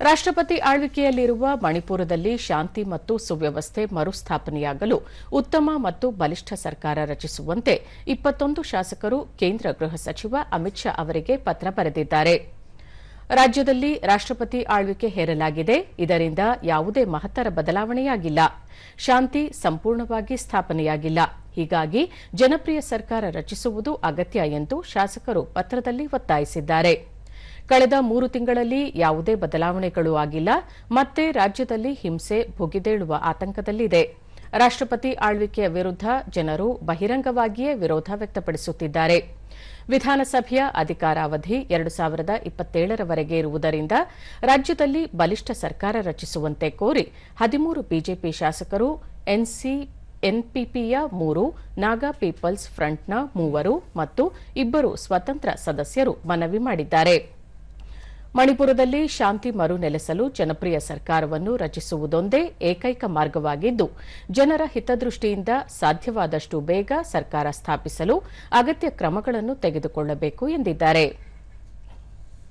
ರಾಷ್ಟ್ರಪತಿ ಆಳ್ವಿಕೆಯಲ್ಲಿರುವ ಮಣಿಪುರದಲ್ಲಿ ಶಾಂತಿ ಮತ್ತು ಸುವ್ಯವಸ್ಥೆ ಮರುಸ್ಥಾಪನೆಯಾಗಲು ಉತ್ತಮ ಮತ್ತು ಬಲಿಷ್ಠ ಸರ್ಕಾರ ರಚಿಸುವಂತೆ ಇಪ್ಪತ್ತೊಂದು ಶಾಸಕರು ಕೇಂದ್ರ ಗೃಹ ಸಚಿವ ಅಮಿತ್ ಶಾ ಅವರಿಗೆ ಪತ್ರ ಬರೆದಿದ್ದಾರೆ. ರಾಜ್ಯದಲ್ಲಿ ರಾಷ್ಟ್ರಪತಿ ಆಳ್ವಿಕೆ ಹೇರಲಾಗಿದೆ. ಇದರಿಂದ ಯಾವುದೇ ಮಹತ್ತರ ಬದಲಾವಣೆಯಾಗಿಲ್ಲ. ಶಾಂತಿ ಸಂಪೂರ್ಣವಾಗಿ ಸ್ಥಾಪನೆಯಾಗಿಲ್ಲ. ಹೀಗಾಗಿ ಜನಪ್ರಿಯ ಸರ್ಕಾರ ರಚಿಸುವುದು ಅಗತ್ಯ ಎಂದು ಶಾಸಕರು ಪತ್ರದಲ್ಲಿ ಒತ್ತಾಯಿಸಿದ್ದಾರೆ. ಕಳೆದ ಮೂರು ತಿಂಗಳಲ್ಲಿ ಯಾವುದೇ ಬದಲಾವಣೆಗಳು ಆಗಿಲ್ಲ, ಮತ್ತೆ ರಾಜ್ಯದಲ್ಲಿ ಹಿಂಸೆ ಭುಗಿದೇಳುವ ಆತಂಕದಲ್ಲಿದೆ. ರಾಷ್ಟ್ರಪತಿ ಆಳ್ವಿಕೆಯ ವಿರುದ್ಧ ಜನರು ಬಹಿರಂಗವಾಗಿಯೇ ವಿರೋಧ ವ್ಯಕ್ತಪಡಿಸುತ್ತಿದ್ದಾರೆ. ವಿಧಾನಸಭೆಯ ಅಧಿಕಾರಾವಧಿ ಎರಡು ಸಾವಿರದ ಇಪ್ಪತ್ತೇಳರವರೆಗೆ ಇರುವುದರಿಂದ ರಾಜ್ಯದಲ್ಲಿ ಬಲಿಷ್ಠ ಸರ್ಕಾರ ರಚಿಸುವಂತೆ ಕೋರಿ ಹದಿಮೂರು ಬಿಜೆಪಿ ಶಾಸಕರು, ಎನ್ಸಿ, ಎನ್ಪಿಪಿಯ ಮೂರು, ನಾಗಾ ಪೀಪಲ್ಸ್ ಫ್ರಂಟ್ನ ಮೂವರು ಮತ್ತು ಇಬ್ಬರು ಸ್ವತಂತ್ರ ಸದಸ್ಯರು ಮನವಿ ಮಾಡಿದ್ದಾರೆ. ಮಣಿಪುರದಲ್ಲಿ ಶಾಂತಿ ಮರುನೆಲೆಸಲು ಜನಪ್ರಿಯ ಸರ್ಕಾರವನ್ನು ರಚಿಸುವುದೊಂದೇ ಏಕೈಕ ಮಾರ್ಗವಾಗಿದ್ದು, ಜನರ ಹಿತದೃಷ್ಟಿಯಿಂದ ಸಾಧ್ಯವಾದಷ್ಟು ಬೇಗ ಸರ್ಕಾರ ಸ್ಥಾಪಿಸಲು ಅಗತ್ಯ ಕ್ರಮಗಳನ್ನು ತೆಗೆದುಕೊಳ್ಳಬೇಕು ಎಂದಿದ್ದಾರೆ.